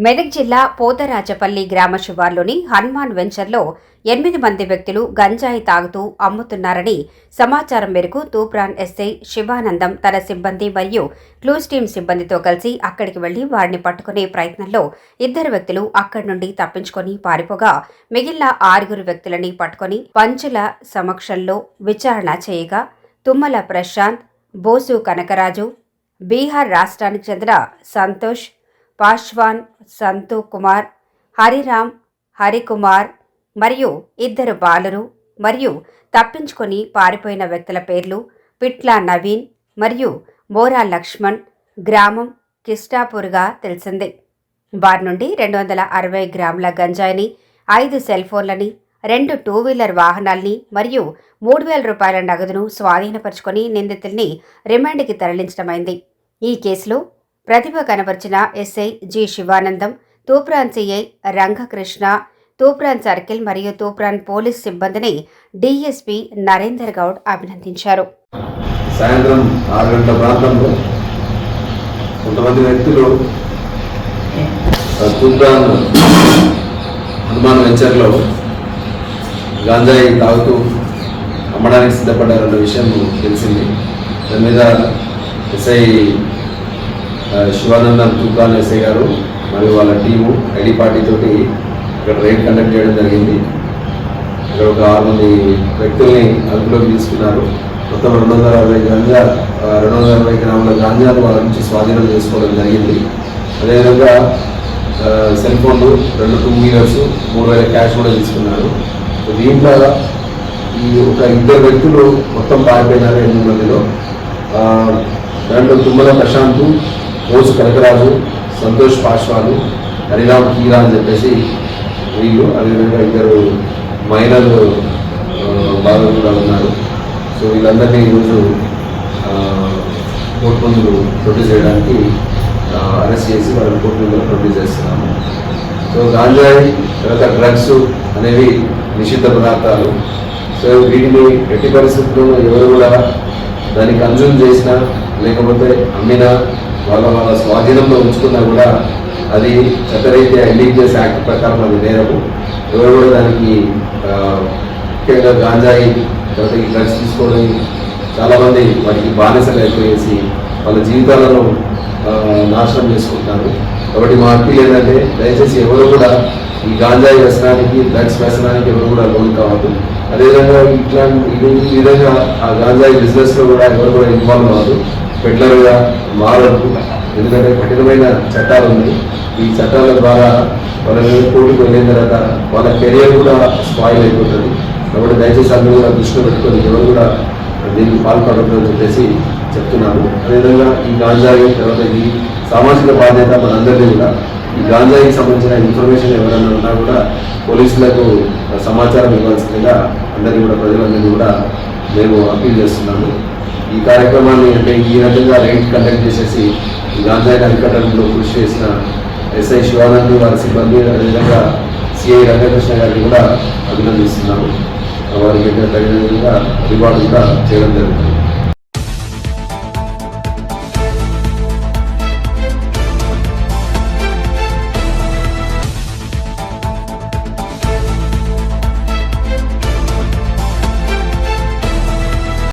మెదక్ జిల్లా పోతరాజపల్లి గ్రామ శివార్లోని హనుమాన్ వెంచర్లో ఎనిమిది మంది వ్యక్తులు గంజాయి తాగుతూ అమ్ముతున్నారని సమాచారం మేరకు తూప్రాన్ ఎస్ఐ శివానందం తన సిబ్బంది మరియు క్లూస్ టీం సిబ్బందితో కలిసి అక్కడికి వెళ్ళి వారిని పట్టుకునే ప్రయత్నంలో ఇద్దరు వ్యక్తులు అక్కడి నుండి తప్పించుకొని పారిపోగా మిగిలిన ఆరుగురు వ్యక్తులని పట్టుకొని పంచుల సమక్షంలో విచారణ చేయగా తుమ్మల ప్రశాంత్ బోసు కనకరాజు బీహార్ రాష్ట్రానికి చెందిన సంతోష్ పాశ్వాన్ సంతు కుమార్ హరిరామ్ హరికుమార్ మరియు ఇద్దరు బాలురు మరియు తప్పించుకొని పారిపోయిన వ్యక్తుల పేర్లు పిట్ల నవీన్ మరియు మోరా లక్ష్మణ్ గ్రామం కిస్టాపూర్గా తెలిసింది. వారి నుండి రెండు వందల అరవై గ్రాముల గంజాయిని ఐదు సెల్ ఫోన్లని రెండు టూ వీలర్ వాహనాల్ని మరియు మూడు వేల రూపాయల నగదును స్వాధీనపరుచుకొని నిందితుల్ని రిమాండ్కి తరలించడమైంది. ఈ కేసులో ప్రతిభ కనబర్చిన SI G Shivanandam Toopran CI Rangakrishna Toopran circle మరియు తూప్రాన్ పోలీస్ సిబ్బందిని డిఎస్పి నరేందర్ గౌడ్ అభినందించారు. సాయంత్రం ఆరు గంటల ప్రాంతంలో కొంతమంది వ్యక్తులు తూప్రాన్ హనుమాన్ వెంచర్లో గాంజాయి తాగుతూ అమ్మడానికి సిద్ధపడ్డారన్న విషయం తెలిసింది. దాని మీద ఎస్ఐ ఆ, శివానందన్ తూప్రాన్ ఎస్ఐ గారు మరియు వాళ్ళ టీము ఐడి పార్టీతో ఇక్కడ రైడ్ కండక్ట్ చేయడం జరిగింది. ఇక్కడ ఒక ఆరు మంది వ్యక్తుల్ని అదుపులోకి తీసుకున్నారు. మొత్తం రెండు వందల అరవై గాంజా రెండు వందల అరవై గ్రాముల గాంజాను వాళ్ళ నుంచి స్వాధీనం చేసుకోవడం జరిగింది. అదేవిధంగా సెల్ ఫోన్లు రెండు టూ వీలర్స్ మూడు వేల క్యాష్ కూడా తీసుకున్నారు. దీంట్లో ఈ ఒక ఇద్దరు వ్యక్తులు మొత్తం పారిపోయినారు ఎనిమిది మందిలో. దాంట్లో తుమ్మల ప్రశాంత్ రోజు కనకరాజు సంతోష్ పాశ్వాలు హరిరామ్ కీరా అని చెప్పేసి వీళ్ళు అదేవిధంగా ఇద్దరు మైనర్ బాలురు కూడా ఉన్నారు. సో వీళ్ళందరినీ ఈరోజు కోర్టు ముందు ప్రొడ్యూస్ చేయడానికి అరెస్ట్ చేసి వాళ్ళని కోర్టు ముందు ప్రొడ్యూస్ చేస్తున్నాము. సో గాంజాయి తర్వాత డ్రగ్స్ అనేవి నిషిద్ధ పదార్థాలు. సో వీటిని ఎట్టి పరిస్థితుల్లో ఎవరు కూడా దాన్ని కన్జ్యూమ్ చేసినా లేకపోతే అమ్మినా వాళ్ళ వాళ్ళ స్వాధీనంలో ఉంచుకున్నా కూడా అది చట్టరీత్యా ఇండిజినియస్ యాక్ట్ ప్రకారం అది నేరము. ఎవరు కూడా దానికి ముఖ్యంగా గాంజాయి తర్వాత ఈ డ్రగ్స్ తీసుకోవడం చాలామంది వాటికి బానిసలు అయిపోయేసి వాళ్ళ జీవితాలను నాశనం చేసుకుంటున్నారు కాబట్టి మా అప్పీల్ ఏంటంటే దయచేసి ఎవరు కూడా ఈ గాంజాయి వ్యసనానికి డ్రగ్స్ వ్యసనానికి ఎవరు కూడా లోన్ కావద్దు. అదేవిధంగా ఇట్లా ఈ విధంగా ఆ గాంజాయి బిజినెస్లో కూడా ఎవరు కూడా ఇన్వాల్వ్ అవ్వదు పెట్లర్గా మారదు. ఎందుకంటే కఠినమైన చట్టాలు ఉన్నాయి. ఈ చట్టాల ద్వారా వాళ్ళ కోర్టుకు వెళ్ళిన తర్వాత వాళ్ళ కెరియర్ కూడా స్పాయిల్ అయిపోతుంది. కాబట్టి దయచేసి అందరూ కూడా దృష్టిలో పెట్టుకొని ఎవరు కూడా దీనికి పాల్పడద్దు అని చెప్పేసి చెప్తున్నాను అదేవిధంగా ఈ గాంజాయి తర్వాత ఈ సామాజిక బాధ్యత మనందరినీ కూడా. ఈ గాంజాయికి సంబంధించిన ఇన్ఫర్మేషన్ ఎవరైనా ఉన్నా కూడా పోలీసులకు సమాచారం ఇవ్వాల్సిందిగా అందరినీ కూడా ప్రజలందరినీ కూడా మేము అప్పీల్ చేస్తున్నాము. ఈ కార్యక్రమాన్ని అంటే ఈ రకంగా రైడ్ కండక్ట్ చేసేసి గాంధీ గాంజాయిని అరికట్టడంలో కృషి చేసిన ఎస్ఐ శివానంద్ వారి సిబ్బంది అదేవిధంగా సిఐ రంగకృష్ణ గారిని కూడా అభినందిస్తున్నాము. వారికి తగిన విధంగా రివార్డు కూడా చేయడం జరుగుతుంది.